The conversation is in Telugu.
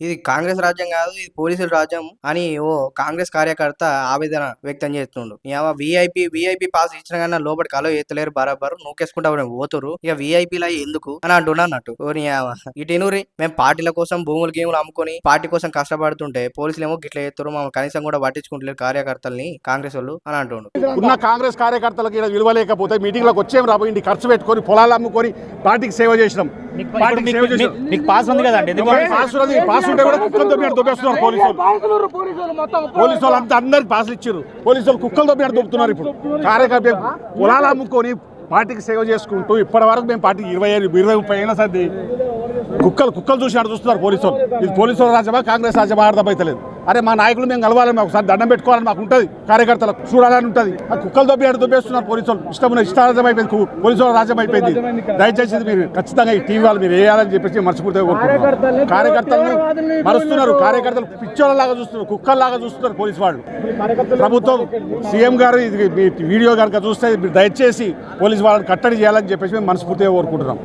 ఇది కాంగ్రెస్ రాజ్యం కాదు ఇది పోలీసుల రాజ్యం అని ఓ కాంగ్రెస్ కార్యకర్త ఆవేదన వ్యక్తం చేస్తుండు. విఐపి విఐపి పాస్ ఇచ్చిన కన్నా లోపల కలవ ఎత్తలేరు బరాబర్ నూకేసుకుంటా పోతురు ఇక విఐపీల ఎందుకు అని అంటున్నా అన్నట్టు. ఓ మేము పార్టీల కోసం భూములు గేములు అమ్ముకొని పార్టీ కోసం కష్టపడుతుంటే పోలీసులు ఏమో గిట్ల ఎత్తురు మా కనీసం కూడా పట్టించుకుంటలేరు కార్యకర్తల్ని కాంగ్రెస్ వాళ్ళు అని అంటుండు. ఉన్న కాంగ్రెస్ కార్యకర్తలకు విలువ లేకపోతే మీటింగ్లకు వచ్చేం రాబోయింది ఖర్చు పెట్టుకొని పొలాలు అమ్ముకొని పార్టీకి సేవ చేసినాం. మీకు- పాస్ ఉంది కదండి పాస్ పాస్ ఉంటే కూడా కుక్కలు దొబ్బినట్టు దొబ్బేస్తున్నారు పోలీసులు. పోలీసు వాళ్ళు అంతా అందరికి పాసులు ఇచ్చారు పోలీసు వాళ్ళు కుక్కలు దొబ్బినట్టు దొబ్బుతున్నారు ఇప్పుడు. కార్యకర్త పొలాలు అమ్ముకొని పార్టీకి సేవ చేసుకుంటూ ఇప్పటి వరకు మేము పార్టీకి ఇరవై ఐదు ఇరవై ముప్పై అయినా సర్ది కుక్కలు కుక్కలు చూసినట్టు చూస్తున్నారు పోలీసు వాళ్ళు ఇది పోలీసుల రాజ్యమా కాంగ్రెస్ రాజ్యమా అర్థమైతలేదు అరే మా నాయకులు మేము కలవాలని మాకు ఒకసారి దండం పెట్టుకోవాలని మాకు ఉంటుంది. కార్యకర్తలకు చూడాలని ఉంటుంది. ఆ కుక్కలు దొబ్బినట్టు దొబ్బేస్తున్నారు పోలీసు వాళ్ళు ఇష్టం ఇష్టారాజ్యం అయిపోయింది పోలీసుల రాజ్యం అయిపోయింది. దయచేసి మీరు ఖచ్చితంగా ఈ టీవీ వాళ్ళు మీరు వేయాలని చెప్పేసి కోరుకుంటున్నాను కార్యకర్తలను మరుస్తున్నారు. కార్యకర్తలు పిచ్చోళ్ళలాగా చూస్తున్నారు కుక్కల్లాగా చూస్తున్నారు పోలీసు వాళ్ళు. ప్రభుత్వం సీఎం గారు ఇది మీ వీడియో కనుక చూస్తే మీరు దయచేసి పోలీసు వాళ్ళని కట్టడి చేయాలని చెప్పేసి మేము మనస్ఫూర్తిగా కోరుకుంటున్నాం.